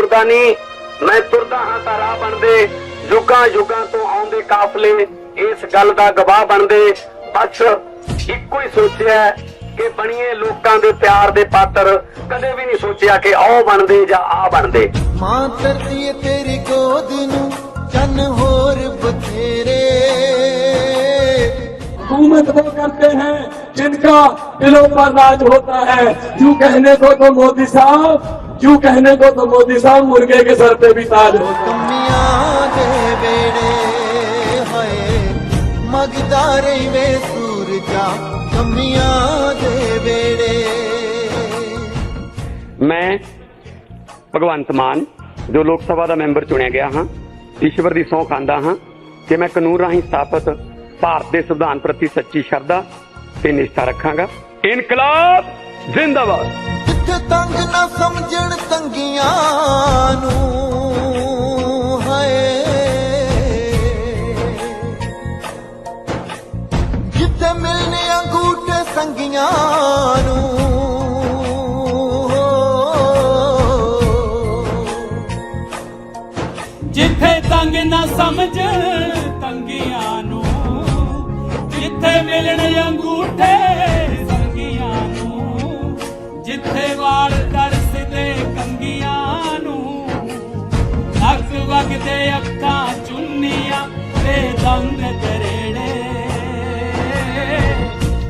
ਤੁਰਦਾ ਨਹੀਂ ਮੈਂ ਤੁਰਦਾ ਹਾਂ ਤਾਂ ਰਾਹ ਬਣਦੇ ਯੁੱਗਾਂ ਯੁੱਗਾਂ ਤੋਂ ਆਉਂਦੇ ਕਾਫਲੇ ਇਸ ਗੱਲ ਦਾ ਗਵਾਹ ਬਣਦੇ ਬਸ ਇੱਕੋ ਹੀ ਸੋਚਿਆ ਕਿ ਬਣੀਏ ਲੋਕਾਂ ਦੇ ਪਿਆਰ ਦੇ ਪਾਤਰ ਕਦੇ ਵੀ ਨਹੀਂ ਸੋਚਿਆ ਕਿ ਆਹ ਬਣਦੇ ਜਾਂ ਆ ਬਣਦੇ ਮਾਂ ਧਰਤੀ ਏ ਤੇਰੀ ਗੋਦ ਨੂੰ ਚੰਨ ਹੋਰ ਬਥੇਰੇ हुकूमत वो करते हैं जिनका दिलों पर राज होता है यूं कहने को तो मोदी साहब यूं कहने को तो मोदी साहब मुर्गे के सर पे भी ताज होता है ਕੰਮੀਆਂ ਦੇ ਵੇੜੇ ਹਾਏ ਮਗਦਾ ਰਹੀ ਵੇ ਸੂਰਜਾ ਕੰਮੀਆਂ ਦੇ ਵੇੜੇ ਮੈਂ ਭਗਵੰਤ ਮਾਨ ਜੋ ਲੋਕ ਸਭਾ ਦਾ ਮੈਂਬਰ ਚੁਣਿਆ ਗਿਆ ਹਾਂ ਈਸ਼ਵਰ ਦੀ ਸਹੁੰ ਖਾਂਦਾ ਹਾਂ ਕਿ ਮੈਂ ਕਾਨੂੰਨ ਰਾਹੀਂ ਸਥਾਪਿਤ ਭਾਰਤ ਦੇ ਸੰਵਿਧਾਨ ਪ੍ਰਤੀ ਸੱਚੀ ਸ਼ਰਧਾ ਤੇ ਨਿਸ਼ਠਾ ਰੱਖਾਂਗਾ ਇਨਕਲਾਬ ਜ਼ਿੰਦਾਬਾਦ ਜਿੱਥੇ ਤੰਗ ਨਾ ਸਮਝਣ ਤੰਗੀਆਂ ਨੂੰ, ਹਾਏ। ਜਿੱਥੇ ਮਿਲਨੇ ਅੰਗੂਠੇ ਸੰਗੀਆਂ ਨੂੰ ਜਿੱਥੇ ਤੰਗ ਨਾ ਸਮਝਣ ਤੰਗੀਆਂ ਨੂੰ, ਜਿੱਥੇ ਮਿਲਣ ਅੰਗੂਠੇ ਜਿੱਥੇ ਵਾਲ ਤਰਸਦੇ ਕੰਗੀਆਂ ਨੂੰ, ਅੱਗ ਵਗਦੇ ਅੱਖਾਂ ਚੁੰਨੀਆਂ ਤੇ ਦੰਦ ਤਰੇੜੇ।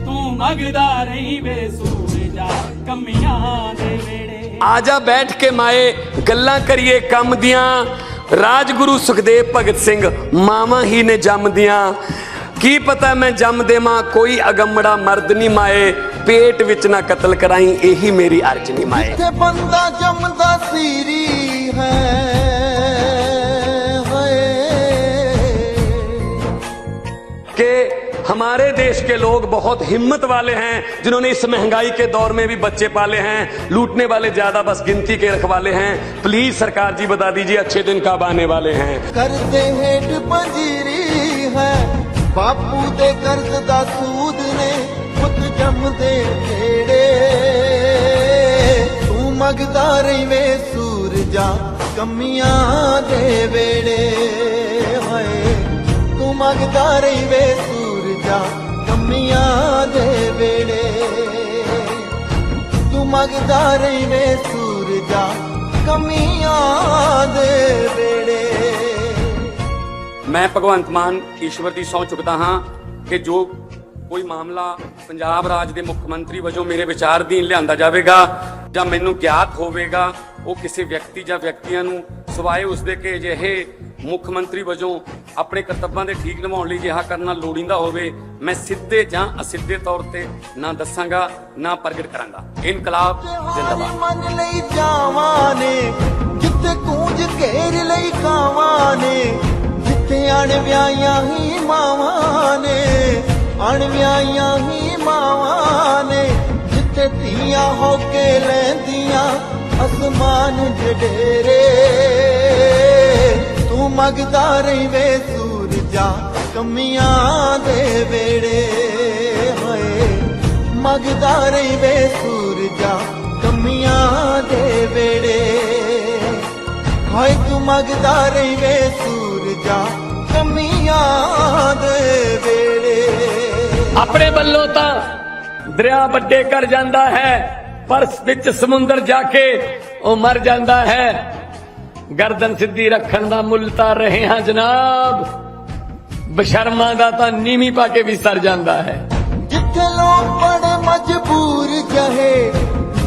ਤੂੰ ਮਗਦਾ ਰਹੀ ਵੇ ਸੂਰਜਾ ਕਮੀਆਂ ਦੇ ਵੇੜੇ ਆਜਾ ਬੈਠ ਕੇ ਮਾਏ, ਗੱਲਾਂ ਕਰੀਏ ਕੰਮ ਦੀਆਂ। ਰਾਜਗੁਰੂ ਸੁਖਦੇਵ ਭਗਤ ਸਿੰਘ, ਮਾਵਾਂ ਹੀ ਨੇ ਜੰਮਦੀਆਂ ਕੀ ਪਤਾ ਮੈਂ ਜੰਮ ਦੇਵਾਂ, ਕੋਈ ਅਗੰਮੜਾ ਮਰਦ ਨਹੀਂ ਮਾਏ। ਪੇਟ ਵਿੱਚ ਨਾ ਕਤਲ ਕਰਾਈ ਇਹੀ ਮੇਰੀ ਅਰਜ਼ ਨਹੀਂ ਮਾਏ ਜਿੱਥੇ ਬੰਦਾ ਜੰਮਦਾ ਸੀਰੀ ਹੈ ਹਾਏ कि हमारे देश के लोग बहुत हिम्मत वाले हैं जिन्होंने इस महंगाई के दौर में भी बच्चे पाले हैं लूटने वाले ज्यादा बस गिनती के रखवाले हैं प्लीज सरकार जी बता दीजिए अच्छे दिन कब आने वाले हैं ਕਰਦੇ ਹੇਠ ਪੰਜੀਰੀ ਹੈ ਬਾਪੂ ਦੇ ਕਰਜ਼ ਦਾ ਸੂਦ ਨੇ ਪੁੱਤ ਜੰਮਦੇ ਢੇੜੇ ਤੂੰ ਮੰਗਦਾ ਰਹੀ ਵੇ ਸੂਰਜਾ ਕਮੀਆਂ ਦੇ ਵੇੜੇ ਹਾਏ, ਤੂੰ ਮੰਗਦਾ ਰਹੀ ਵੇ ਸੂਰਜਾ ਕਮੀਆਂ ਦੇ ਵੇੜੇ ਤੂੰ ਮੰਗਦਾ ਰਹੀ ਵੇ ਸੂਰਜਾ ਕਮੀਆਂ ਦੇ ਵੇੜੇ ਮੈਂ ਭਗਵੰਤ ਮਾਨ ਈਸ਼ਵਰ ਦੀ ਸਹੁੰ ਚੁੱਕਦਾ ਹਾਂ ਕਿ ਜੋ ਕੋਈ ਮਾਮਲਾ ਪੰਜਾਬ ਰਾਜ ਦੇ ਮੁੱਖ ਮੰਤਰੀ ਵਜੋਂ ਮੇਰੇ ਵਿਚਾਰ ਅਧੀਨ ਲਿਆਂਦਾ ਜਾਵੇਗਾ ਜਾਂ ਮੈਨੂੰ ਗਿਆਤ ਹੋਵੇਗਾ, ਉਹ ਕਿਸੇ ਵਿਅਕਤੀ ਜਾਂ ਵਿਅਕਤੀਆਂ ਨੂੰ ਸਿਵਾਏ ਉਸਦੇ ਕਿ ਅਜਿਹੇ ਮੁੱਖ ਮੰਤਰੀ ਵਜੋਂ ਆਪਣੇ ਕਰਤੱਵਾਂ ਦੇ ਠੀਕ ਨਿਭਾਉਣ ਲਈ ਜਿਹਾ ਕਰਨਾ ਲੋੜੀਂਦਾ ਹੋਵੇ, ਮੈਂ ਸਿੱਧੇ ਜਾਂ ਅਸਿੱਧੇ ਤੌਰ ਤੇ ਨਾ ਦੱਸਾਂਗਾ, ਨਾ ਪ੍ਰਗਟ ਕਰਾਂਗਾ। ਇਨਕਲਾਬ ਜ਼ਿੰਦਾਬਾਦ। ਮੰਨ ਲਈ ਜਾਵਾਂ ਨੇ, ਜਿੱਥੇ ਕੂੰਜ ਘੇਰ ਲਈ ਕਾਵਾਂ ਨੇ, ਜਿੱਥੇ ਅਣ ਵਿਆਹੀਆਂ ਹੀ ਮਾਵਾਂ ਅਣਵਿਆਈਆਂ ਵਿਆਹੀਆਂ ਹੀ ਮਾਵਾਂ ਨੇ, ਜਿੱਥੇ ਧੀਆਂ ਹੋ ਕੇ ਲੈਂਦੀਆਂ ਅਸਮਾਨ ਜਡੇਰੇ ਤੂੰ ਮੰਗਦਾ ਰਹੀ ਵੇ ਸੂਰਜਾ ਕਮੀਆਂ ਦੇ ਵੇੜੇ। ਹਾਏ, ਮੰਗਦਾ ਰਹੀ ਵੇ ਸੂਰਜਾ ਕਮੀਆਂ ਦੇ ਵੇੜੇ। ਹਾਏ, ਤੂੰ ਮੰਗਦਾ ਰਹੀ ਵੇ ਸੂਰਜਾ ਆਪਣੇ ਵੱਲੋਂ ਤਾਂ ਦਰਿਆ ਵੱਡੇ ਕਰ ਜਾਂਦਾ ਹੈ, ਪਰ ਵਿੱਚ ਸਮੁੰਦਰ ਜਾ ਕੇ ਉਹ ਮਰ ਜਾਂਦਾ ਹੈ। ਗਰਦਨ ਸਿੱਧੀ ਰੱਖਣ ਦਾ ਮੁੱਲ ਤਾਂ ਰਹੇ ਹਾਂ ਜਨਾਬ। ਬਸ਼ਰਮਾਂ ਦਾ ਤਾਂ ਨੀਵੀਂ ਪਾ ਕੇ ਵੀ ਸਰ ਜਾਂਦਾ ਹੈ। ਜਿੱਥੇ ਲੋਕ ਮਜਬੂਰ ਜਹੇ,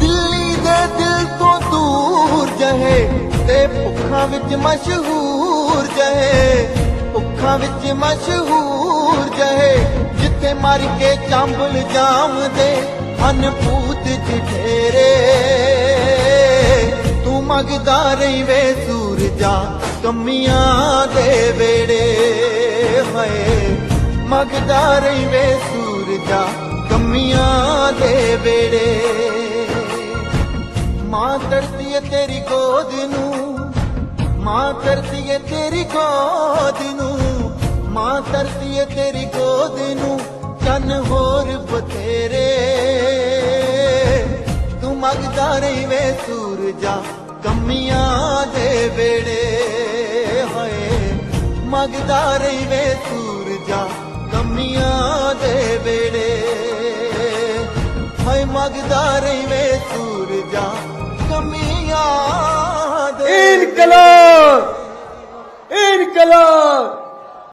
ਦਿੱਲੀ ਦੇ ਦਿਲ ਤੋਂ ਦੂਰ ਜਹੇ, ਤੇ ਭੁੱਖਾਂ ਵਿੱਚ ਮਸ਼ਹੂਰ ਜਹੇ, ਭੁੱਖਾਂ ਵਿੱਚ ਮਸ਼ਹੂਰ ਜਹੇ। ਜਿੱਥੇ ਮਰ ਕੇ ਚਾਂਬਲ ਜਾਮਦੇ, ਅਨਪੂਤ ਜਿਠੇਰੇ। ਤੂੰ ਮੰਗਦਾ ਰਹੀ ਵੇ ਸੂਰਜਾ ਕਮੀਆਂ ਦੇ ਵੇੜੇ। ਹਾਏ, ਮੰਗਦਾ ਰਹੀ ਵੇ ਸੂਰਜਾ ਕਮੀਆਂ ਦੇ ਵੇੜੇ। ਮਾਂ ਧਰਤੀ ਏ ਤੇਰੀ ਗੋਦ ਨੂੰ, ਮਾਂ ਧਰਤੀ ਏ ਤੇਰੀ ਗੋਦ ਨੂੰ। ਮਾਂ ਧਰਤੀ ਏ ਤੇਰੀ ਗੋਦ ਨੂੰ ਚੰਨ ਹੋਰ ਬਥੇਰੇ। ਤੂੰ ਮੰਗਦਾ ਰਹੀ ਵੇ ਸੂਰਜਾ ਕਮੀਆਂ ਦੇ ਵੇੜੇ ਹੋਏ, ਮੰਗਦਾ ਰਹੀ ਵੇ ਸੂਰਜਾ ਕਮੀਆਂ ਦੇ ਵੇੜੇ ਹਾਏ, ਮੰਗਦਾ ਰਹੀ ਵੇ ਸੂਰਜਾ ਕਮੀਆਂ ਦੇ ਇਨਕਲਾਬ ਇਨਕਲਾਬ।